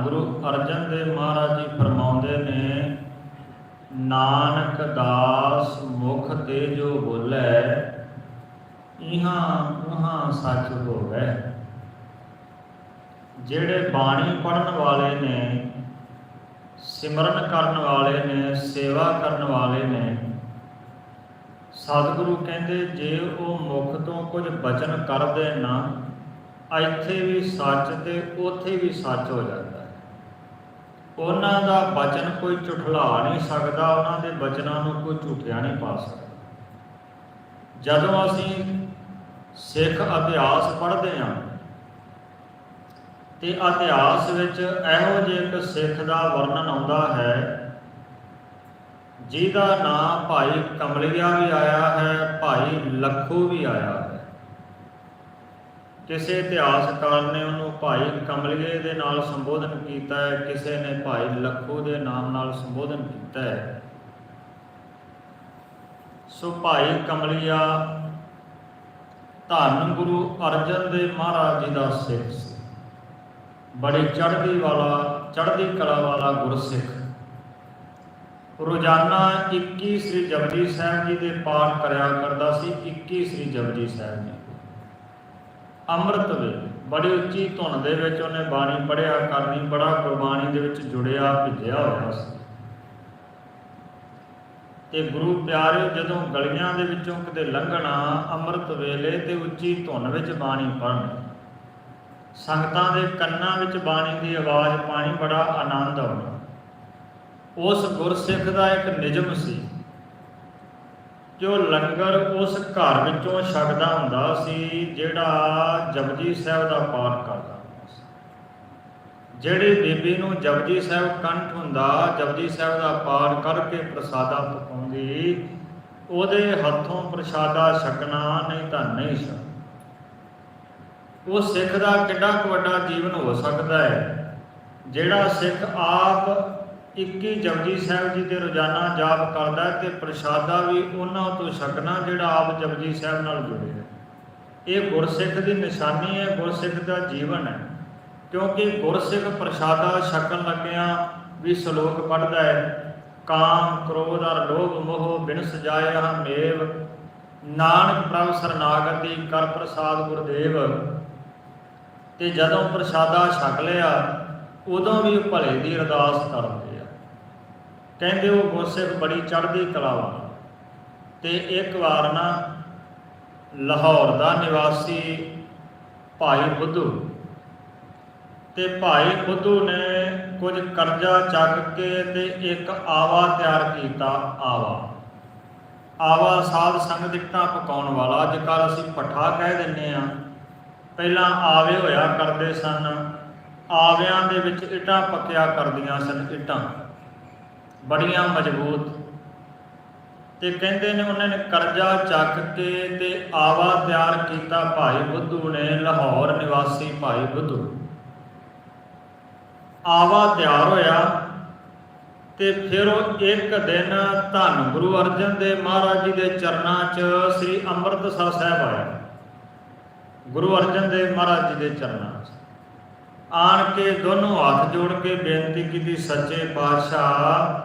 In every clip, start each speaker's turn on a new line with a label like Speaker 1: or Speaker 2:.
Speaker 1: ਗੁਰੂ ਅਰਜਨ ਦੇਵ ਮਹਾਰਾਜ ਜੀ ਫਰਮਾਉਂਦੇ ਨੇ, ਨਾਨਕ ਦਾਸ ਮੁਖ ਤੇ ਜੋ ਬੋਲੇ, ਇਹਾਂ ਉਹਾਂ ਸੱਚ ਹੋਵੇ। ਜਿਹੜੇ ਬਾਣੀ ਪੜਨ ਵਾਲੇ ਨੇ, ਸਿਮਰਨ ਕਰਨ ਵਾਲੇ ਨੇ, ਸੇਵਾ ਕਰਨ ਵਾਲੇ ਨੇ, ਸਤਿਗੁਰੂ ਕਹਿੰਦੇ, ਜੇ ਉਹ ਮੁਖ ਤੋਂ ਕੁਝ ਬਚਨ ਕਰਦੇ ਨਾ, ਇੱਥੇ ਵੀ ਸੱਚ ਤੇ ਉੱਥੇ ਵੀ ਸੱਚ ਹੋ ਜਾਂਦਾ। ਉਹਨਾਂ ਦਾ ਬਚਨ ਕੋਈ ਝੁਠਲਾ ਨਹੀਂ ਸਕਦਾ, ਉਹਨਾਂ ਦੇ ਬਚਨਾਂ ਨੂੰ ਕੋਈ ਝੂਠਿਆ ਨਹੀਂ ਪਾ ਸਕਦਾ। ਜਦੋਂ ਅਸੀਂ ਸਿੱਖ ਇਤਿਹਾਸ ਪੜ੍ਹਦੇ ਹਾਂ, ਤੇ ਇਤਿਹਾਸ ਵਿੱਚ ਇਹੋ ਜਿਹੇ ਇੱਕ ਸਿੱਖ ਦਾ ਵਰਣਨ ਆਉਂਦਾ ਹੈ, ਜਿਹਦਾ ਨਾਂ ਭਾਈ ਕਮਲਿਆ ਵੀ ਆਇਆ ਹੈ, ਭਾਈ ਲੱਖੂ ਵੀ ਆਇਆ ਹੈ। ਕਿਸੇ ਇਤਿਹਾਸਕਾਰ ਨੇ ਉਹਨੂੰ ਭਾਈ ਕਮਲਿਏ ਦੇ ਨਾਲ ਸੰਬੋਧਨ ਕੀਤਾ ਹੈ, ਕਿਸੇ ਨੇ ਭਾਈ ਲੱਖੂ ਦੇ ਨਾਮ ਨਾਲ ਸੰਬੋਧਨ ਕੀਤਾ ਹੈ। ਸੋ ਭਾਈ ਕਮਲਿਆ, ਧੰਨ ਗੁਰੂ ਅਰਜਨ ਦੇਵ ਮਹਾਰਾਜ ਜੀ ਦਾ ਸਿੱਖ ਸੀ। ਬੜੀ ਚੜ੍ਹਦੀ ਵਾਲਾ, ਚੜ੍ਹਦੀ ਕਲਾ ਵਾਲਾ ਗੁਰਸਿੱਖ। ਰੋਜ਼ਾਨਾ 21 ਸ੍ਰੀ ਜਪਜੀ ਸਾਹਿਬ ਜੀ ਦੇ ਪਾਠ ਕਰਿਆ ਕਰਦਾ ਸੀ 21 ਸ੍ਰੀ ਜਪਜੀ ਸਾਹਿਬ ਜੀ। ਅੰਮ੍ਰਿਤ ਵੇਲੇ ਬੜੀ ਉੱਚੀ ਧੁਨ ਦੇ ਵਿੱਚ ਉਹਨੇ ਬਾਣੀ ਪੜਿਆ ਕਰਨੀ ਬੜਾ ਗੁਰਬਾਣੀ ਦੇ ਵਿੱਚ ਜੁੜਿਆ, ਭਿੱਜਿਆ ਹੋਇਆ ਸੀ। ਤੇ ਗੁਰੂ ਪਿਆਰੇ, ਜਦੋਂ ਗਲੀਆਂ ਦੇ ਵਿੱਚੋਂ ਕਿਤੇ ਲੰਘਣਾ ਅੰਮ੍ਰਿਤ ਵੇਲੇ ਤੇ ਉੱਚੀ ਧੁਨ ਵਿੱਚ ਬਾਣੀ ਪੜ੍ਹਨੀ। ਸੰਗਤਾਂ ਦੇ ਕੰਨਾਂ ਵਿੱਚ ਬਾਣੀ ਦੀ ਆਵਾਜ਼ ਪਾਣੀ ਬੜਾ ਆਨੰਦ ਆਉਣਾ ਉਸ ਗੁਰਸਿੱਖ ਦਾ ਇੱਕ ਨਿਯਮ ਸੀ ਜੋ ਲੰਗਰ ਉਸ ਘਰ ਵਿੱਚੋਂ ਛਕਦਾ ਹੁੰਦਾ ਸੀ, ਜਿਹੜਾ ਜਪਜੀ ਸਾਹਿਬ ਦਾ ਪਾਠ ਕਰਦਾ ਸੀ। ਜਿਹੜੀ ਬੀਬੀ ਨੂੰ ਜਪਜੀ ਸਾਹਿਬ ਕੰਠ ਹੁੰਦਾ, ਜਪਜੀ ਸਾਹਿਬ ਦਾ ਪਾਠ ਕਰਕੇ ਪ੍ਰਸਾਦਾ ਪਕਾਉਂਦੀ, ਉਹਦੇ ਹੱਥੋਂ ਪ੍ਰਸਾਦਾ ਛਕਣਾ ਨਹੀਂ ਤਾਂ ਨਹੀਂ ਛਕਣਾ। ਉਹ ਸਿੱਖ ਦਾ ਕਿੰਨਾ ਕੁ ਵੱਡਾ ਜੀਵਨ ਹੋ ਸਕਦਾ ਹੈ, ਜਿਹੜਾ ਸਿੱਖ ਆਪ 21 ਜਪਜੀ ਸਾਹਿਬ ਜੀ ਦੇ ਰੋਜ਼ਾਨਾ ਜਾਪ ਕਰਦਾ ਹੈ ਤੇ ਪ੍ਰਸ਼ਾਦਾ ਵੀ ਉਹਨਾਂ ਤੋਂ ਛਕਣਾ ਜਿਹੜਾ ਆਪ ਜਪਜੀ ਸਾਹਿਬ ਨਾਲ ਜੁੜਿਆ ਇਹ ਗੁਰਸਿੱਖ ਦੀ ਨਿਸ਼ਾਨੀ ਹੈ, ਗੁਰਸਿੱਖ ਦਾ ਜੀਵਨ ਹੈ। ਕਿਉਂਕਿ ਗੁਰਸਿੱਖ ਪ੍ਰਸ਼ਾਦਾ ਛਕਣ ਲੱਗਿਆ ਵੀ ਸ਼ਲੋਕ ਪੜ੍ਹਦਾ ਹੈ, ਕਾਮ ਕ੍ਰੋਧ ਅਰ ਲੋਭ ਮੋਹ ਬਿਨ ਸਜਾਏ ਮੇਵ, ਨਾਨਕ ਪ੍ਰਭ ਸਰਨਾਗਤੀ ਕਰ ਪ੍ਰਸਾਦ ਗੁਰਦੇਵ। ਤੇ ਜਦੋਂ ਪ੍ਰਸ਼ਾਦਾ ਛਕ ਲਿਆ, ਉਦੋਂ ਵੀ ਭਲੇ ਦੀ ਅਰਦਾਸ ਕਰਦੇ। ਕਹਿੰਦੇ ਉਹ ਗੁਰਸਿੱਖ ਬੜੀ ਚੜ੍ਹਦੀ ਕਲਾ ਵਾਲਾ। ਤੇ ਇੱਕ ਵਾਰ ਨਾ ਲਾਹੌਰ ਦਾ ਨਿਵਾਸੀ ਭਾਈ ਬੁੱਧੂ, ਤੇ ਭਾਈ ਬੁੱਧੂ ਨੇ ਕੁਝ ਕਰਜ਼ਾ ਚੱਕ ਕੇ ਤੇ ਇੱਕ ਆਵਾ ਤਿਆਰ ਕੀਤਾ ਆਵਾ। ਆਵਾ ਸਾਧ ਸੰਗਤ ਇੱਟਾਂ ਪਕਾਉਣ ਵਾਲਾ ਅੱਜ ਕੱਲ੍ਹ ਅਸੀਂ ਪੱਠਾ ਕਹਿ ਦਿੰਨੇ ਆ ਪਹਿਲਾਂ ਆਵੇ ਹੋਇਆ ਕਰਦੇ ਸਨ, ਆਵਿਆਂ ਦੇ ਵਿੱਚ ਇੱਟਾਂ ਪੱਕਿਆ ਕਰਦੀਆਂ ਸਨ, ਇੱਟਾਂ। ਬੜੀਆਂ ਮਜ਼ਬੂਤ। ਤੇ ਕਹਿੰਦੇ ਨੇ ਉਹਨਾਂ ਨੇ ਕਰਜ਼ਾ ਚੱਕ ਕੇ ਤੇ ਆਵਾ ਤਿਆਰ ਕੀਤਾ ਭਾਈ ਬੁੱਧੂ ਨੇ, ਲਾਹੌਰ ਨਿਵਾਸੀ ਭਾਈ ਬੁੱਧੂ। ਆਵਾ ਤਿਆਰ ਹੋਇਆ ਤੇ ਫਿਰ ਉਹ ਇੱਕ ਦਿਨ ਧੰਨ ਗੁਰੂ ਅਰਜਨ ਦੇਵ ਮਹਾਰਾਜ ਜੀ ਦੇ ਚਰਨਾਂ 'ਚ ਸ੍ਰੀ ਅੰਮ੍ਰਿਤਸਰ ਸਾਹਿਬ ਆਇਆ। ਗੁਰੂ ਅਰਜਨ ਦੇਵ ਮਹਾਰਾਜ ਜੀ ਦੇ ਚਰਨਾਂ 'ਚ। ਆਣ ਕੇ ਦੋਨੋਂ ਹੱਥ ਜੋੜ ਕੇ ਬੇਨਤੀ ਕੀਤੀ, ਸੱਚੇ ਪਾਤਸ਼ਾਹ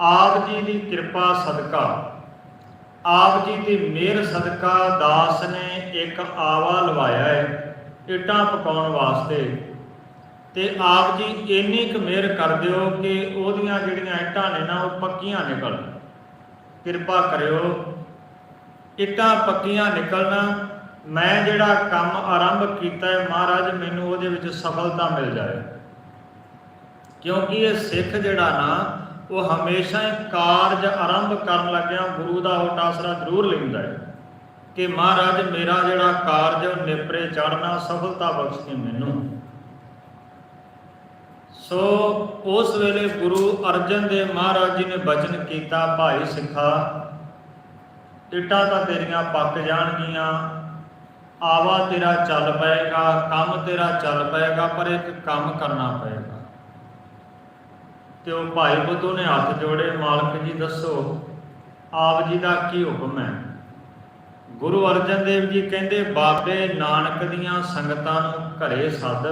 Speaker 1: ਆਪ ਜੀ ਦੀ ਕਿਰਪਾ ਸਦਕਾ। ਆਪ ਜੀ ਦੀ ਮਿਹਰ ਸਦਕਾ ਦਾਸ ਨੇ ਇੱਕ ਆਵਾ ਲਵਾਇਆ ਹੈ ਇੱਟਾਂ ਪਕਾਉਣ ਵਾਸਤੇ। ਤੇ ਆਪ ਜੀ ਇੰਨੀ ਕੁ ਮਿਹਰ ਕਰ ਦਿਓ ਕਿ ਉਹਦੀਆਂ ਜਿਹੜੀਆਂ ਇੱਟਾਂ ਨੇ ਨਾ, ਉਹ ਪੱਕੀਆਂ ਨਿਕਲਣ। ਕਿਰਪਾ ਕਰਿਓ। ਇੱਟਾਂ ਪੱਕੀਆਂ ਨਿਕਲਣਾ, ਮੈਂ ਜਿਹੜਾ ਕੰਮ ਆਰੰਭ ਕੀਤਾ ਹੈ ਮਹਾਰਾਜ, ਮੈਨੂੰ ਉਹਦੇ ਵਿੱਚ ਸਫਲਤਾ ਮਿਲ ਜਾਏ। ਕਿਉਂਕਿ ਇਹ ਸਿੱਖ ਜਿਹੜਾ ਨਾ ਉਹ ਹਮੇਸ਼ਾ ਹੀ ਕਾਰਜ ਆਰੰਭ ਕਰਨ ਲੱਗਿਆ ਗੁਰੂ ਦਾ ਉਹ ਆਸਰਾ ਜ਼ਰੂਰ ਲੈਂਦਾ ਹੈ ਕਿ ਮਹਾਰਾਜ, ਮੇਰਾ ਜਿਹੜਾ ਕਾਰਜ ਉਹ ਨਿਪਰੇ ਚੜਨਾ ਸਫਲਤਾ ਬਖਸ਼ੇ ਮੈਨੂੰ। ਸੋ ਉਸ ਵੇਲੇ ਗੁਰੂ ਅਰਜਨ ਦੇਵ ਮਹਾਰਾਜ ਜੀ ਨੇ ਬਚਨ ਕੀਤਾ, ਭਾਈ ਸਿੱਖਾ, ਇੱਟਾਂ ਤਾਂ ਤੇਰੀਆਂ ਪੱਕ ਜਾਣਗੀਆਂ, ਆਵਾ ਤੇਰਾ ਚੱਲ ਪਏਗਾ, ਕੰਮ ਤੇਰਾ ਚੱਲ ਪਏਗਾ, ਪਰ ਇੱਕ ਕੰਮ ਕਰਨਾ ਪਏਗਾ। ਤੇ ਉਹ ਭਾਈ ਬੁੱਧੂ ਨੇ ਹੱਥ ਜੋੜੇ, ਮਾਲਕ ਜੀ ਦੱਸੋ, ਆਪ ਜੀ ਦਾ ਕੀ ਹੁਕਮ ਹੈ? ਗੁਰੂ ਅਰਜਨ ਦੇਵ ਜੀ ਕਹਿੰਦੇ, ਬਾਬੇ ਨਾਨਕ ਦੀਆਂ ਸੰਗਤਾਂ ਨੂੰ ਘਰੇ ਸੱਦ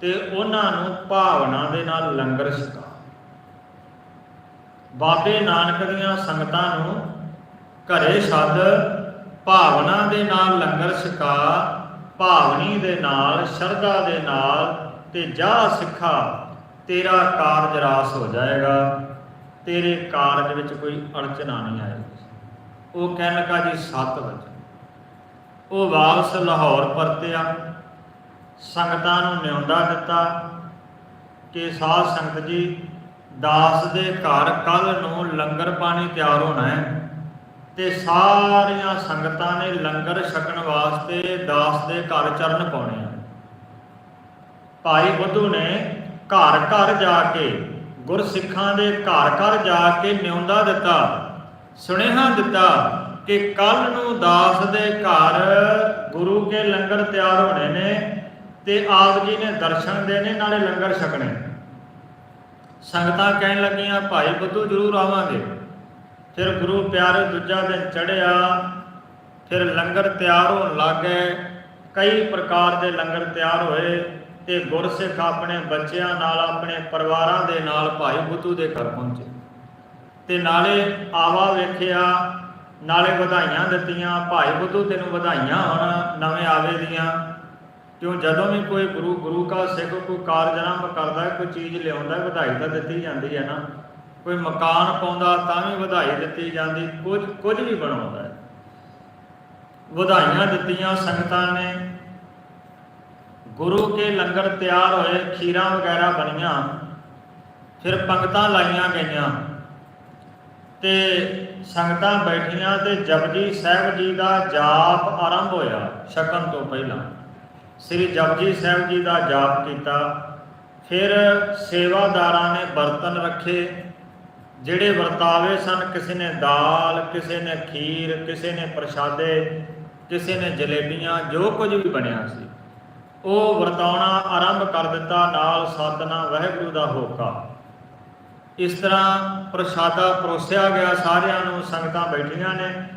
Speaker 1: ਤੇ ਉਹਨਾਂ ਨੂੰ ਭਾਵਨਾ ਦੇ ਨਾਲ ਲੰਗਰ ਛਕਾ। ਬਾਬੇ ਨਾਨਕ ਦੀਆਂ ਸੰਗਤਾਂ ਨੂੰ ਘਰੇ ਸੱਦ, ਭਾਵਨਾ ਦੇ ਨਾਲ ਲੰਗਰ ਛਕਾ, ਭਾਵਨੀ ਦੇ ਨਾਲ, ਸ਼ਰਧਾ ਦੇ ਨਾਲ ਤੇ ਜਾ ਸਿੱਖਾ। ਤੇਰਾ ਕਾਰਜ ਰਾਸ ਹੋ ਜਾਏਗਾ, ਤੇਰੇ ਕਾਰਜ ਵਿੱਚ ਕੋਈ ਅੜਚਨਾ ਨਹੀਂ ਆਏਗੀ। ਉਹ ਕਹਿਣ ਲੱਗਾ, ਜੀ 7 ਵਜੇ। ਉਹ ਵਾਪਸ ਲਾਹੌਰ ਪਰਤਿਆ, ਸੰਗਤਾਂ ਨੂੰ ਨਿਉਂਦਾ ਦਿੱਤਾ ਕਿ ਸਾਧ ਸੰਗਤ ਜੀ, ਦਾਸ ਦੇ ਘਰ ਕੱਲ ਨੂੰ ਲੰਗਰ ਪਾਣੀ ਤਿਆਰ ਹੋਣਾ ਹੈ ਤੇ ਸਾਰੀਆਂ ਸੰਗਤਾਂ ਨੇ ਲੰਗਰ ਛਕਣ ਵਾਸਤੇ ਦਾਸ ਦੇ ਘਰ ਚਰਨ ਪਾਉਣੇ ਆ। ਭਾਈ ਬੁੱਧੂ ਨੇ ਘਰ ਘਰ ਜਾ ਕੇ, ਗੁਰਸਿੱਖਾਂ ਦੇ ਘਰ ਘਰ ਜਾ ਕੇ ਨਿਉਂਦਾ ਦਿੱਤਾ, ਸੁਨੇਹਾ ਦਿੱਤਾ ਕਿ ਕੱਲ ਨੂੰ ਦਾਸ ਦੇ ਘਰ ਗੁਰੂ ਕੇ ਲੰਗਰ ਤਿਆਰ ਹੋਣੇ ਨੇ ਤੇ ਆਪ ਜੀ ਨੇ ਦਰਸ਼ਨ ਦੇਣੇ, ਨਾਲੇ ਲੰਗਰ ਛਕਣੇ। ਸੰਗਤਾਂ ਕਹਿਣ ਲੱਗੀਆਂ, ਭਾਈ ਬੁੱਧੂ ਜ਼ਰੂਰ ਆਵਾਂਗੇ। ਫਿਰ ਗੁਰੂ ਪਿਆਰੇ ਦੂਜਾ ਦਿਨ ਚੜਿਆ ਫਿਰ ਲੰਗਰ ਤਿਆਰ ਹੋਣ ਲੱਗ ਗਏ, ਕਈ ਪ੍ਰਕਾਰ ਦੇ ਲੰਗਰ ਤਿਆਰ ਹੋਏ। ਤੇ ਗੁਰਸਿੱਖ ਆਪਣੇ ਬੱਚਿਆਂ ਨਾਲ, ਆਪਣੇ ਪਰਿਵਾਰਾਂ ਦੇ ਨਾਲ ਭਾਈ ਬੁੱਧੂ ਦੇ ਘਰ ਪਹੁੰਚੇ। ਤੇ ਨਾਲੇ ਆਵਾ ਵੇਖਿਆ, ਨਾਲੇ ਵਧਾਈਆਂ ਦਿੱਤੀਆਂ, ਭਾਈ ਬੁੱਧੂ ਤੈਨੂੰ ਵਧਾਈਆਂ ਹੁਣ ਨਵੇਂ ਆਵੇ ਦੀਆਂ। ਕਿਉਂ ਜਦੋਂ ਵੀ ਕੋਈ ਗੁਰੂ ਗੁਰੂ ਕਾ ਸਿੱਖ ਕੋਈ ਕਾਰਜ ਆਰੰਭ ਕਰਦਾ, ਕੋਈ ਚੀਜ਼ ਲਿਆਉਂਦਾ, ਵਧਾਈ ਤਾਂ ਦਿੱਤੀ ਜਾਂਦੀ ਹੈ ਨਾ। ਕੋਈ ਮਕਾਨ ਪਾਉਂਦਾ, ਤਾਂ ਵੀ ਵਧਾਈ ਦਿੱਤੀ ਜਾਂਦੀ, ਕੁਝ ਕੁਝ ਵੀ ਬਣਾਉਂਦਾ ਹੈ। ਵਧਾਈਆਂ ਦਿੱਤੀਆਂ ਸੰਗਤਾਂ ਨੇ ਗੁਰੂ ਕੇ ਲੰਗਰ ਤਿਆਰ ਹੋਏ, ਖੀਰਾਂ ਵਗੈਰਾ ਬਣੀਆਂ, ਫਿਰ ਪੰਗਤਾਂ ਲਾਈਆਂ ਗਈਆਂ। ਤੇ ਸੰਗਤਾਂ ਬੈਠੀਆਂ ਤੇ ਜਪਜੀ ਸਾਹਿਬ ਜੀ ਦਾ ਜਾਪ ਆਰੰਭ ਹੋਇਆ ਛਕਣ ਤੋਂ ਪਹਿਲਾਂ। ਸ੍ਰੀ ਜਪਜੀ ਸਾਹਿਬ ਜੀ ਦਾ ਜਾਪ ਕੀਤਾ। ਫਿਰ ਸੇਵਾਦਾਰਾਂ ਨੇ ਬਰਤਨ ਰੱਖੇ। ਜਿਹੜੇ ਵਰਤਾਵੇ ਸਨ, ਕਿਸੇ ਨੇ ਦਾਲ, ਕਿਸੇ ਨੇ ਖੀਰ, ਕਿਸੇ ਨੇ ਪ੍ਰਸ਼ਾਦੇ, ਕਿਸੇ ਨੇ ਜਲੇਬੀਆਂ, ਜੋ ਕੁਝ ਵੀ ਬਣਿਆ ਸੀ। ਉਹ ਵਰਤਾਉਣਾ ਆਰੰਭ ਕਰ ਦਿੱਤਾ ਨਾਲ ਸਤਨਾਮ, ਵਾਹਿਗੁਰੂ ਦਾ ਹੋਕਾ। ਇਸ ਤਰ੍ਹਾਂ ਪ੍ਰਸ਼ਾਦਾ ਪਰੋਸਿਆ ਗਿਆ, ਸਾਰਿਆਂ ਨੂੰ ਸੰਗਤਾਂ ਬੈਠੀਆਂ ਨੇ।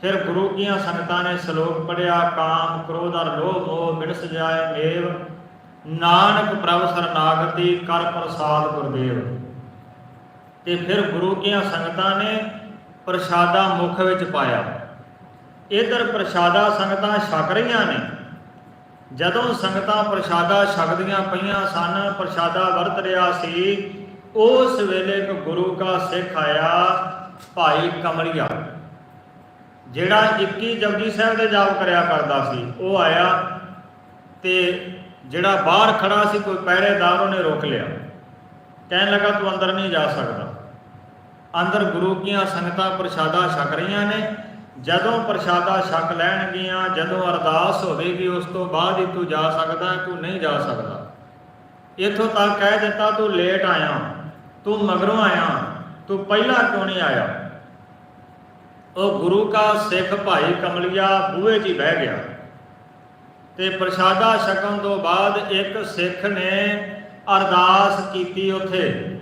Speaker 1: ਫਿਰ ਗੁਰੂ ਕੀਆਂ ਸੰਗਤਾਂ ਨੇ ਸ਼ਲੋਕ ਪੜਿਆ ਕਾਮ ਕ੍ਰੋਧ ਅਰ ਲੋਭ ਮੋਹ ਮਿਟਸ ਜਾਏ ਮੇਵ। ਨਾਨਕ ਪ੍ਰਭ ਸਰਨਾਗਤੀ ਕਰ ਪ੍ਰਸਾਦ ਗੁਰਦੇਵ। ਤੇ ਫਿਰ ਗੁਰੂ ਕੀਆਂ ਸੰਗਤਾਂ ਨੇ ਪ੍ਰਸ਼ਾਦਾ ਮੁਖ ਵਿੱਚ ਪਾਇਆ। ਇਧਰ ਪ੍ਰਸ਼ਾਦਾ ਸੰਗਤਾਂ ਛਕ ਰਹੀਆਂ ਨੇ। ਜਦੋਂ ਸੰਗਤਾਂ ਪ੍ਰਸ਼ਾਦਾ ਛਕਦੀਆਂ ਪਈਆਂ ਸਨ, ਪ੍ਰਸ਼ਾਦਾ ਵਰਤ ਰਿਹਾ ਸੀ, ਉਸ ਵੇਲੇ ਇੱਕ ਗੁਰੂ ਕਾ ਸਿੱਖ ਆਇਆ, ਭਾਈ ਕਮਲਿਆ। ਜਿਹੜਾ 21 ਜਪਜੀ ਸਾਹਿਬ ਦੇ ਜਾਪ ਕਰਿਆ ਕਰਦਾ ਸੀ, ਉਹ ਆਇਆ ਤੇ ਜਿਹੜਾ ਬਾਹਰ ਖੜਾ ਸੀ, ਕੋਈ ਪਹਿਰੇਦਾਰ ਉਹਨੇ ਰੋਕ ਲਿਆ। ਕਹਿਣ ਲੱਗਾ, ਤੂੰ ਅੰਦਰ ਨਹੀਂ ਜਾ ਸਕਦਾ। ਅੰਦਰ ਗੁਰੂ ਕੀਆਂ ਸੰਗਤਾਂ ਪ੍ਰਸ਼ਾਦਾ ਛਕ ਰਹੀਆਂ ਨੇ ਜਦੋਂ ਪ੍ਰਸ਼ਾਦਾ ਛਕ ਲੈਣਗੀਆਂ, ਜਦੋਂ ਅਰਦਾਸ ਹੋਵੇਗੀ, ਉਸ ਤੋਂ ਬਾਅਦ ਹੀ ਤੂੰ ਜਾ ਸਕਦਾ, ਤੂੰ ਨਹੀਂ ਜਾ ਸਕਦਾ। ਇਥੋਂ ਤੱਕ ਕਹਿ ਦਿੱਤਾ, ਤੂੰ ਲੇਟ ਆਇਆ, ਤੂੰ ਮਗਰੋਂ ਆਇਆ, ਤੂੰ ਪਹਿਲਾਂ ਕਿਉਂ ਨਹੀਂ ਆਇਆ? ਉਹ ਗੁਰੂ ਕਾ ਸਿੱਖ ਭਾਈ ਕਮਲਿਆ ਬੂਹੇ 'ਚ ਹੀ ਬਹਿ ਗਿਆ। ਤੇ ਪ੍ਰਸ਼ਾਦਾ ਛਕਣ ਤੋਂ ਬਾਅਦ ਇੱਕ ਸਿੱਖ ਨੇ ਅਰਦਾਸ ਕੀਤੀ ਉੱਥੇ।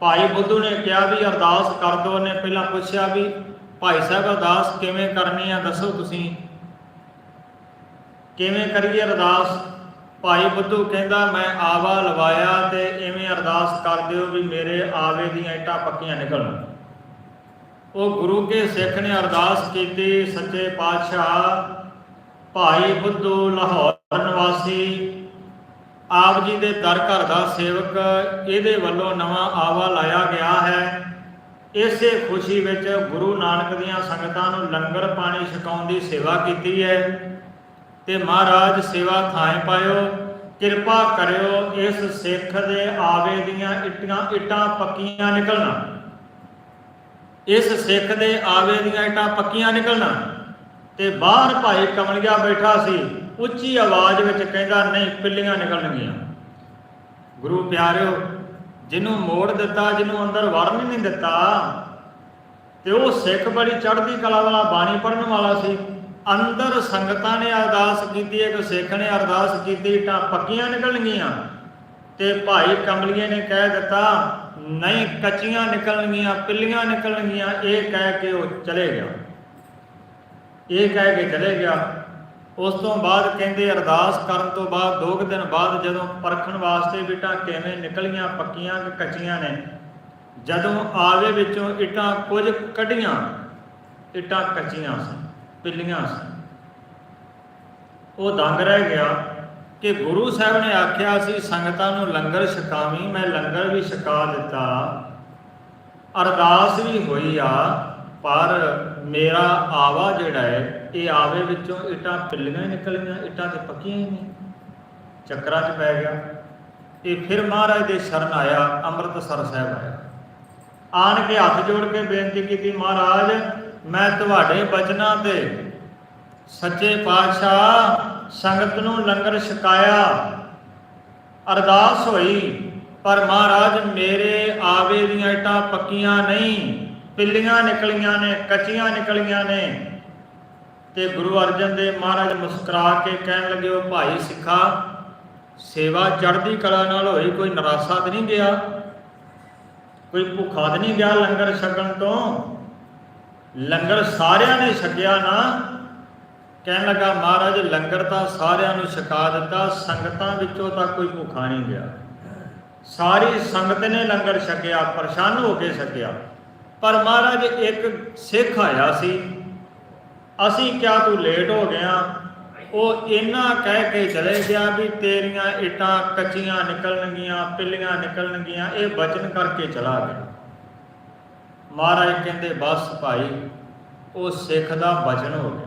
Speaker 1: ਭਾਈ ਬੁੱਧੂ ਨੇ ਕਿਹਾ ਵੀ ਅਰਦਾਸ ਕਰ ਦੋ ਨੇ ਪਹਿਲਾਂ ਪੁੱਛਿਆ ਵੀ ਭਾਈ ਸਾਹਿਬ ਅਰਦਾਸ ਕਿਵੇਂ ਕਰਨੀ ਆ ਦੱਸੋ ਤੁਸੀਂ? ਕਿਵੇਂ ਕਰੀਏ ਅਰਦਾਸ? ਭਾਈ ਬੁੱਧੂ ਕਹਿੰਦਾ, ਮੈਂ ਆਵਾ ਲਵਾਇਆ ਤੇ ਐਵੇਂ ਅਰਦਾਸ ਕਰ ਦਿਓ ਵੀ ਮੇਰੇ ਆਵੇ ਦੀਆਂ ਇੱਟਾਂ ਪੱਕੀਆਂ ਨਿਕਲਣ। ਉਹ ਗੁਰੂ ਕੇ ਸਿੱਖ ਨੇ ਅਰਦਾਸ ਕੀਤੀ, ਸੱਚੇ ਪਾਤਸ਼ਾਹ, ਭਾਈ ਬੁੱਧੂ ਲਾਹੌਰ ਨਿਵਾਸੀ, ਆਪ ਜੀ ਦੇ ਦਰ ਘਰ ਦਾ ਸੇਵਕ, ਇਹਦੇ ਵੱਲੋਂ ਨਵਾਂ ਆਵਾ ਲਾਇਆ ਗਿਆ ਹੈ। ਇਸੇ ਖੁਸ਼ੀ ਵਿੱਚ ਗੁਰੂ ਨਾਨਕ ਦੀਆਂ ਸੰਗਤਾਂ ਨੂੰ ਲੰਗਰ ਪਾਣੀ ਛਕਾਉਣ ਦੀ ਸੇਵਾ ਕੀਤੀ ਹੈ ਤੇ ਮਹਾਰਾਜ ਸੇਵਾ ਥਾਏ ਪਾਇਓ, ਕਿਰਪਾ ਕਰਿਓ, ਇਸ ਸਿੱਖ ਦੇ ਆਵੇ ਦੀਆਂ ਇੱਟਾਂ ਇੱਟਾਂ ਪੱਕੀਆਂ ਨਿਕਲਣਾ। ਇਸ ਸਿੱਖ ਦੇ ਆਵੇ ਦੀਆਂ ਇੱਟਾਂ ਪੱਕੀਆਂ ਨਿਕਲਣਾ। ਤੇ ਬਾਹਰ ਭਾਈ ਕਮਲਿਆ ਬੈਠਾ ਸੀ, ਉੱਚੀ ਆਵਾਜ਼ ਵਿੱਚ ਕਹਿੰਦਾ, ਨਹੀਂ, ਪਿੱਲੀਆਂ ਨਿਕਲਣਗੀਆਂ। ਗੁਰੂ ਪਿਆਰਿਓ ਜਿਹਨੂੰ ਮੋੜ ਦਿੱਤਾ, ਜਿਹਨੂੰ ਅੰਦਰ ਵੜਨ ਨਹੀਂ ਦਿੱਤਾ, ਤੇ ਉਹ ਸਿੱਖ ਬੜੀ ਚੜ੍ਹਦੀ ਕਲਾ ਵਾਲਾ, ਬਾਣੀ ਪੜਨ ਵਾਲਾ ਸੀ। ਅੰਦਰ ਸੰਗਤਾਂ ਨੇ ਅਰਦਾਸ ਕੀਤੀ ਹੈ ਕਿ ਸਿੱਖ ਨੇ ਅਰਦਾਸ ਕੀਤੀ ਤਾਂ ਪੱਕੀਆਂ ਨਿਕਲਣਗੀਆਂ। ਤੇ ਭਾਈ ਕਮਲੀਏ ਨੇ ਕਹਿ ਦਿੱਤਾ, ਨਹੀਂ, ਕੱਚੀਆਂ ਨਿਕਲਣਗੀਆਂ, ਪਿੱਲੀਆਂ ਨਿਕਲਣਗੀਆਂ। ਇਹ ਕਹਿ ਕੇ ਉਹ ਚਲੇ ਗਿਆ। ਇਹ ਕਹਿ ਕੇ ਚਲੇ ਗਿਆ। ਉਸ ਤੋਂ ਬਾਅਦ ਕਹਿੰਦੇ ਅਰਦਾਸ ਕਰਨ ਤੋਂ ਬਾਅਦ ਦੋ ਕੁ ਦਿਨ ਬਾਅਦ ਜਦੋਂ ਪਰਖਣ ਵਾਸਤੇ ਬਿਟਾ ਕਿਵੇਂ ਨਿਕਲੀਆਂ, ਪੱਕੀਆਂ ਕਿ ਕੱਚੀਆਂ ਨੇ, ਜਦੋਂ ਆਵੇ ਵਿੱਚੋਂ ਇਟਾਂ ਕੁਝ ਕੱਢੀਆਂ, ਇਟਾਂ ਕੱਚੀਆਂ ਸਨ, ਪਿੱਲੀਆਂ ਸਨ। ਉਹ ਦੰਗ ਰਹਿ ਗਿਆ ਕਿ ਗੁਰੂ ਸਾਹਿਬ ਨੇ ਆਖਿਆ ਸੀ, ਸੰਗਤਾਂ ਨੂੰ ਲੰਗਰ ਛਕਾਵੀ, ਮੈਂ ਲੰਗਰ ਵੀ ਛਕਾ ਦਿੱਤਾ। ਅਰਦਾਸ ਵੀ ਹੋਈ ਆ, ਪਰ ਮੇਰਾ ਆਵਾ ਜਿਹੜਾ ਹੈ ਇਹ ਆਵੇ ਵਿੱਚੋਂ ਇਟਾਂ ਪਿੱਲੀਆਂ ਹੀ ਨਿਕਲੀਆਂ, ਇਟਾਂ ਤੇ ਪੱਕੀਆਂ ਹੀ ਨਹੀਂ। ਚੱਕਰਾਂ 'ਚ ਪੈ ਗਿਆ। ਇਹ ਫਿਰ ਮਹਾਰਾਜ ਦੇ ਸ਼ਰਨ ਆਇਆ, ਅੰਮ੍ਰਿਤਸਰ ਸਾਹਿਬ ਆਇਆ। ਆਣ ਕੇ ਹੱਥ ਜੋੜ ਕੇ ਬੇਨਤੀ ਕੀਤੀ, ਮਹਾਰਾਜ, ਮੈਂ ਤੁਹਾਡੇ ਬਚਨਾਂ ਤੇ ਸੱਚੇ ਪਾਤਸ਼ਾਹ ਸੰਗਤ ਨੂੰ ਲੰਗਰ ਛਕਾਇਆ, ਅਰਦਾਸ ਹੋਈ, ਪਰ ਮਹਾਰਾਜ ਮੇਰੇ ਆਵੇ ਦੀਆਂ ਇਟਾਂ ਪੱਕੀਆਂ ਨਹੀਂ, ਪਿੱਲੀਆਂ ਨਿਕਲੀਆਂ ਨੇ, ਕੱਚੀਆਂ ਨਿਕਲੀਆਂ ਨੇ। ਤੇ ਗੁਰੂ ਅਰਜਨ ਦੇਵ ਮਹਾਰਾਜ ਮੁਸਕਰਾ ਕੇ ਕਹਿਣ ਲੱਗੇ, ਉਹ ਭਾਈ ਸਿੱਖਾ, ਸੇਵਾ ਚੜ੍ਹਦੀ ਕਲਾ ਨਾਲ ਹੋਈ ਕੋਈ ਨਰਾਸਾ ਤੇ ਨਹੀਂ ਗਿਆ? ਕੋਈ ਭੁੱਖਾ ਤੇ ਨਹੀਂ ਗਿਆ ਲੰਗਰ ਛਕਣ ਤੋਂ? ਲੰਗਰ ਸਾਰਿਆਂ ਨੇ ਛਕਿਆ ਨਾ? ਕਹਿਣ ਲੱਗਾ, ਮਹਾਰਾਜ, ਲੰਗਰ ਤਾਂ ਸਾਰਿਆਂ ਨੂੰ ਛਕਾ ਦਿੱਤਾ, ਸੰਗਤਾਂ ਵਿੱਚੋਂ ਤਾਂ ਕੋਈ ਭੁੱਖਾ ਨਹੀਂ ਗਿਆ। ਸਾਰੀ ਸੰਗਤ ਨੇ ਲੰਗਰ ਛਕਿਆ, ਪਰੇਸ਼ਾਨ ਹੋ ਕੇ ਛਕਿਆ। ਪਰ ਮਹਾਰਾਜ, ਇੱਕ ਸਿੱਖ ਆਇਆ ਸੀ ਅਸੀਂ ਕਿਆ ਤੂੰ ਲੇਟ ਹੋ ਗਿਆ? ਉਹ ਇਹਨਾਂ ਕਹਿ ਕੇ ਚਲੇ ਗਿਆ ਵੀ ਤੇਰੀਆਂ ਇਟਾਂ ਕੱਚੀਆਂ ਨਿਕਲਣਗੀਆਂ, ਪਿੱਲੀਆਂ ਨਿਕਲਣਗੀਆਂ, ਇਹ ਬਚਨ ਕਰਕੇ ਚਲਾ ਗਿਆ। ਮਹਾਰਾਜ ਕਹਿੰਦੇ, ਬਸ ਭਾਈ, ਉਹ ਸਿੱਖ ਦਾ ਬਚਨ ਹੋ ਗਿਆ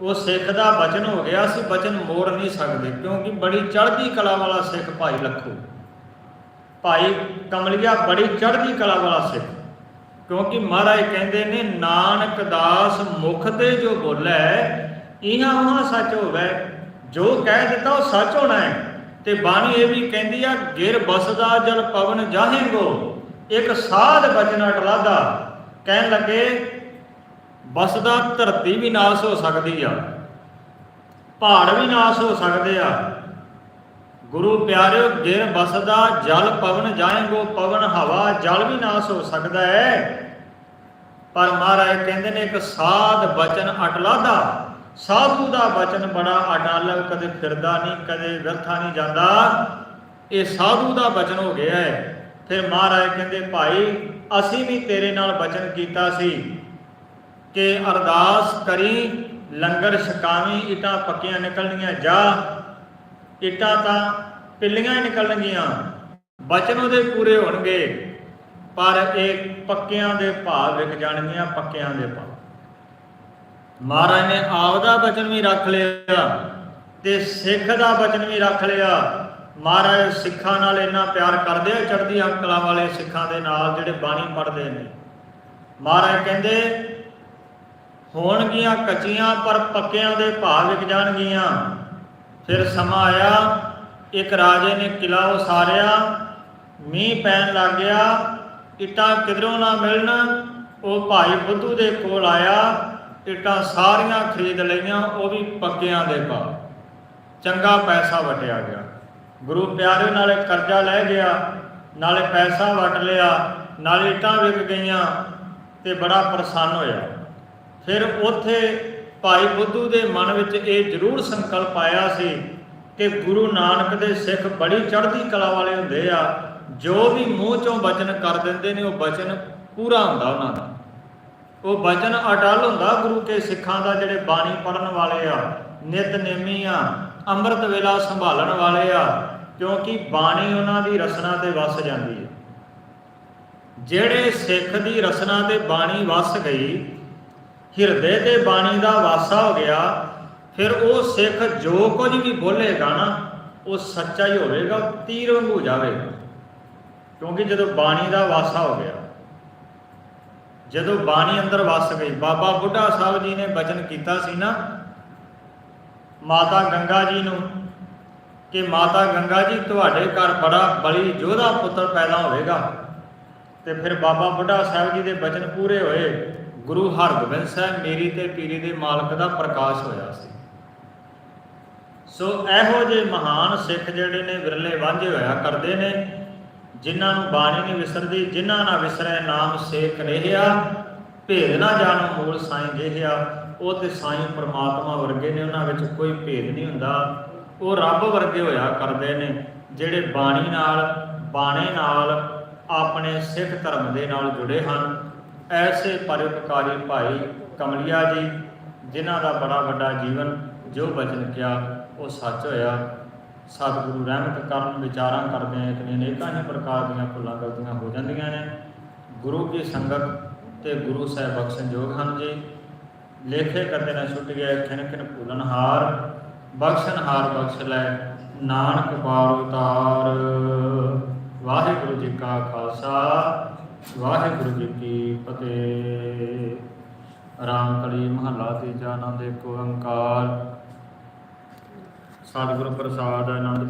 Speaker 1: ਉਹ ਸਿੱਖ ਦਾ ਬਚਨ ਹੋ ਗਿਆ ਸੀ ਬਚਨ ਮੋੜ ਨਹੀਂ ਸਕਦੇ, ਕਿਉਂਕਿ ਬੜੀ ਚੜ੍ਹਦੀ ਕਲਾ ਵਾਲਾ ਸਿੱਖ ਭਾਈ ਲੱਖੂ। ਭਾਈ ਕਮਲਿਆ, ਬੜੀ ਚੜ੍ਹਦੀ ਕਲਾ ਵਾਲਾ ਸਿੱਖ। ਕਿਉਂਕਿ ਮਹਾਰਾਜ ਕਹਿੰਦੇ ਨੇ, ਨਾਨਕ ਦਾਸ ਮੁਖ ਤੇ ਜੋ ਬੋਲੇ, ਇਹਾਂ ਉਹਾਂ ਸੱਚ ਹੋਵੇ। ਜੋ ਕਹਿ ਦਿੱਤਾ ਉਹ ਸੱਚ ਹੋਣਾ ਹੈ। ਤੇ ਬਾਣੀ ਇਹ ਵੀ ਕਹਿੰਦੀ ਆ, ਗਿਰ ਬਸਦਾ ਜਲ ਪਵਨ ਜਾਹੇਗੋ, ਇੱਕ ਸਾਧ ਬਚਨ ਅਟਲਾਦਾ ਕਹਿਣ ਲੱਗੇ, ਬਸਦਾ ਧਰਤੀ ਵੀ ਨਾਸ ਹੋ ਸਕਦੀ ਆ, ਪਹਾੜ ਵੀ ਨਾਸ ਹੋ ਸਕਦੇ ਆ। ਗੁਰੂ ਪਿਆਰਿਓ ਗਿਰ ਬਸਦਾ ਜਲ ਪਵਨ ਜਾਏਗੋ, ਪਵਨ ਹਵਾ ਜਲ ਵੀ ਨਾਸ ਹੋ ਸਕਦਾ ਹੈ ਪਰ ਮਹਾਰਾਜ ਕਹਿੰਦੇ ਨੇ, ਇੱਕ ਸਾਧ ਬਚਨ ਅਟਲਾਦਾ ਸਾਧੂ ਦਾ ਬਚਨ ਬੜਾ ਅਟਲ ਕਦੇ ਫਿਰਦਾ ਨਹੀਂ, ਕਦੇ ਵਿਅਰਥਾ ਨਹੀਂ ਜਾਂਦਾ। ਇਹ ਸਾਧੂ ਦਾ ਬਚਨ ਹੋ ਗਿਆ ਹੈ ਫਿਰ ਮਹਾਰਾਜ ਕਹਿੰਦੇ, ਭਾਈ, ਅਸੀਂ ਵੀ ਤੇਰੇ ਨਾਲ ਬਚਨ ਕੀਤਾ ਸੀ ਕਿ ਅਰਦਾਸ ਕਰੀ, ਲੰਗਰ ਛਕਾਵੀਂ, ਇਟਾਂ ਪੱਕੀਆਂ ਨਿਕਲਣੀਆਂ, ਜਾ। ਇੱਟਾਂ ਤਾਂ ਪਿੱਲੀਆਂ ਹੀ ਨਿਕਲਣਗੀਆਂ, ਬਚਨ ਉਹਦੇ ਪੂਰੇ ਹੋਣਗੇ, ਪਰ ਇਹ ਪੱਕਿਆਂ ਦੇ ਭਾਅ ਵਿਕ ਜਾਣਗੀਆਂ, ਪੱਕਿਆਂ ਦੇ ਭਾਅ ਮਹਾਰਾਜ ਨੇ ਆਪ ਦਾ ਬਚਨ ਵੀ ਰੱਖ ਲਿਆ ਤੇ ਸਿੱਖ ਦਾ ਬਚਨ ਵੀ ਰੱਖ ਲਿਆ। ਮਹਾਰਾਜ ਸਿੱਖਾਂ ਨਾਲ ਇੰਨਾ ਪਿਆਰ ਕਰਦੇ ਆ ਚੜ੍ਹਦੀ ਅੰਕਲਾਂ ਵਾਲੇ ਸਿੱਖਾਂ ਦੇ ਨਾਲ ਜਿਹੜੇ ਬਾਣੀ ਪੜ੍ਹਦੇ ਨੇ। ਮਹਾਰਾਜ ਕਹਿੰਦੇ, ਹੋਣਗੀਆਂ ਕੱਚੀਆਂ ਪਰ ਪੱਕਿਆਂ ਦੇ ਭਾਅ ਵਿਕ ਜਾਣਗੀਆਂ। ਫਿਰ ਸਮਾਂ ਆਇਆ, ਇੱਕ ਰਾਜੇ ਨੇ ਕਿਲਾ ਉਸਾਰਿਆ, ਮੀਂਹ ਪੈਣ ਲੱਗ ਗਿਆ, ਇੱਟਾਂ ਕਿਧਰੋਂ ਨਾ ਮਿਲਣ, ਉਹ ਭਾਈ ਬੁੱਧੂ ਦੇ ਕੋਲ ਆਇਆ, ਇੱਟਾਂ ਸਾਰੀਆਂ ਖਰੀਦ ਲਈਆਂ, ਉਹ ਵੀ ਪੱਕਿਆਂ ਦੇ ਪਾ ਚੰਗਾ ਪੈਸਾ ਵਟਿਆ ਗਿਆ। ਗੁਰੂ ਪਿਆਰੇ ਨਾਲੇ ਕਰਜ਼ਾ ਲੈ ਗਿਆ, ਨਾਲੇ ਪੈਸਾ ਵਟ ਲਿਆ, ਨਾਲੇ ਇੱਟਾਂ ਵਿਕ ਗਈਆਂ ਤੇ ਬੜਾ ਪ੍ਰਸੰਨ ਹੋਇਆ। ਫਿਰ ਉੱਥੇ ਭਾਈ ਬੁੱਧੂ ਦੇ ਮਨ ਵਿੱਚ ਇਹ ਜ਼ਰੂਰ ਸੰਕਲਪ ਆਇਆ ਸੀ ਕਿ ਗੁਰੂ ਨਾਨਕ ਦੇ ਸਿੱਖ ਬੜੀ ਚੜ੍ਹਦੀ ਕਲਾ ਵਾਲੇ ਹੁੰਦੇ ਆ। ਜੋ ਵੀ ਮੂੰਹ ਚੋਂ ਬਚਨ ਕਰ ਦਿੰਦੇ ਨੇ, ਉਹ ਬਚਨ ਪੂਰਾ ਹੁੰਦਾ ਉਹਨਾਂ ਦਾ। ਉਹ ਬਚਨ ਅਟਲ ਹੁੰਦਾ ਗੁਰੂ ਕੇ ਸਿੱਖਾਂ ਦਾ, ਜਿਹੜੇ ਬਾਣੀ ਪੜਨ ਵਾਲੇ ਆ ਨਿਤਨੇਮੀ ਆ, ਅੰਮ੍ਰਿਤ ਵੇਲਾ ਸੰਭਾਲਣ ਵਾਲੇ ਆ, ਕਿਉਂਕਿ ਬਾਣੀ ਉਹਨਾਂ ਦੀ ਰਸਨਾ ਤੇ ਵਸ ਜਾਂਦੀ ਹੈ। ਜਿਹੜੇ ਸਿੱਖ ਦੀ ਰਸਨਾ ਤੇ ਬਾਣੀ ਵਸ ਗਈ ਹਿਰਦੇ ਤੇ ਬਾਣੀ ਦਾ ਵਾਸਾ ਹੋ ਗਿਆ, ਫਿਰ ਉਹ ਸਿੱਖ ਜੋ ਕੁਝ ਵੀ ਬੋਲੇਗਾ ਨਾ, ਉਹ ਸੱਚਾ ਹੀ ਹੋਵੇਗਾ, ਤੀਰ ਵਾਂਗੂ ਜਾਵੇਗਾ ਕਿਉਂਕਿ ਜਦੋਂ ਬਾਣੀ ਦਾ ਵਾਸਾ ਹੋ ਗਿਆ, ਜਦੋਂ ਬਾਣੀ ਅੰਦਰ ਵਸ ਗਈ, ਬਾਬਾ ਬੁੱਢਾ ਸਾਹਿਬ ਜੀ ਨੇ ਬਚਨ ਕੀਤਾ ਸੀ ਨਾ, ਮਾਤਾ ਗੰਗਾ ਜੀ ਨੂੰ ਕਿ ਮਾਤਾ ਗੰਗਾ ਜੀ, ਤੁਹਾਡੇ ਘਰ ਬੜਾ ਬਲੀ ਯੋਧਾ ਪੁੱਤਰ ਪੈਦਾ ਹੋਵੇਗਾ। ਤੇ ਫਿਰ ਬਾਬਾ ਬੁੱਢਾ ਸਾਹਿਬ ਜੀ ਦੇ ਬਚਨ ਪੂਰੇ ਹੋਏ। ਗੁਰੂ ਹਰਗੋਬਿੰਦ ਸਾਹਿਬ ਮੇਰੀ ਤੇ ਪੀਰੀ ਦੇ ਮਾਲਕ ਦਾ ਪ੍ਰਕਾਸ਼ ਹੋਇਆ ਸੀ। ਸੋ ਇਹੋ ਜਿਹੇ ਮਹਾਨ ਸਿੱਖ ਜਿਹੜੇ ਨੇ ਵਿਰਲੇ ਵਾਂਝੇ ਹੋਇਆ ਕਰਦੇ ਨੇ, ਜਿਨ੍ਹਾਂ ਨੂੰ ਬਾਣੀ ਨਹੀਂ ਵਿਸਰਦੀ, ਜਿਨ੍ਹਾਂ ਨਾ ਵਿਸਰੈ ਨਾਮ ਸੇਖ ਰਹਿਆ, ਭੇਦ ਨਾ ਜਾਣੋ ਮੂਲ ਸਾਈਂ ਜਿਹਿਆ ਉਹ ਤੇ ਸਾਈਂ ਪ੍ਰਮਾਤਮਾ ਵਰਗੇ ਨੇ, ਉਹਨਾਂ ਵਿੱਚ ਕੋਈ ਭੇਦ ਨਹੀਂ ਹੁੰਦਾ। ਉਹ ਰੱਬ ਵਰਗੇ ਹੋਇਆ ਕਰਦੇ ਨੇ, ਜਿਹੜੇ ਬਾਣੀ ਨਾਲ, ਬਾਣੇ ਨਾਲ, ਆਪਣੇ ਸਿੱਖ ਧਰਮ ਦੇ ਨਾਲ ਜੁੜੇ ਹਨ। ਐਸੇ ਪਰਉਪਕਾਰੀ ਭਾਈ ਕਮਲਿਆ ਜੀ, ਜਿਨ੍ਹਾਂ ਦਾ ਬੜਾ ਵੱਡਾ ਜੀਵਨ ਜੋ ਬਚਨ ਕਿਹਾ, ਉਹ ਸੱਚ ਹੋਇਆ। ਸਤਿਗੁਰੂ ਰਹਿਮਤ ਕਰਨ ਵਿਚਾਰਾਂ ਕਰਦੇ ਆ ਕਿ ਅਨੇਕਾਂ ਹੀ ਪ੍ਰਕਾਰ ਦੀਆਂ ਭੁੱਲਾਂ ਗਲਤੀਆਂ ਹੋ ਜਾਂਦੀਆਂ ਨੇ। ਗੁਰੂ ਕੀ ਸੰਗਤ ਤੇ ਗੁਰੂ ਸਾਹਿਬ ਬਖਸ਼ਣਯੋਗ ਹਨ ਜੀ। ਲੇਖੇ ਕਰਦੇ ਨਾ ਛੁੱਟ ਗਏ ਖਿਨ ਖਿਨ ਭੂਲਨ ਹਾਰ। ਬਖਸ਼ਣ ਹਾਰ ਬਖਸ਼ ਲੈ, ਨਾਨਕ ਪਾਰ ਉਤਾਰ। ਵਾਹਿਗੁਰੂ ਜੀ ਕਾ ਖਾਲਸਾ। ਵਾਹਿਗੁਰੂ ਜੀ ਕੀ ਫਤਿਹ। ਰਾਮਕਲੀ ਮਹੱਲਾ ਤੀਜਾ ਆਨੰਦ ਏਕ ਓੰਕਾਰ ਸਤਿਗੁਰੂ ਪ੍ਰਸਾਦ ਆਨੰਦ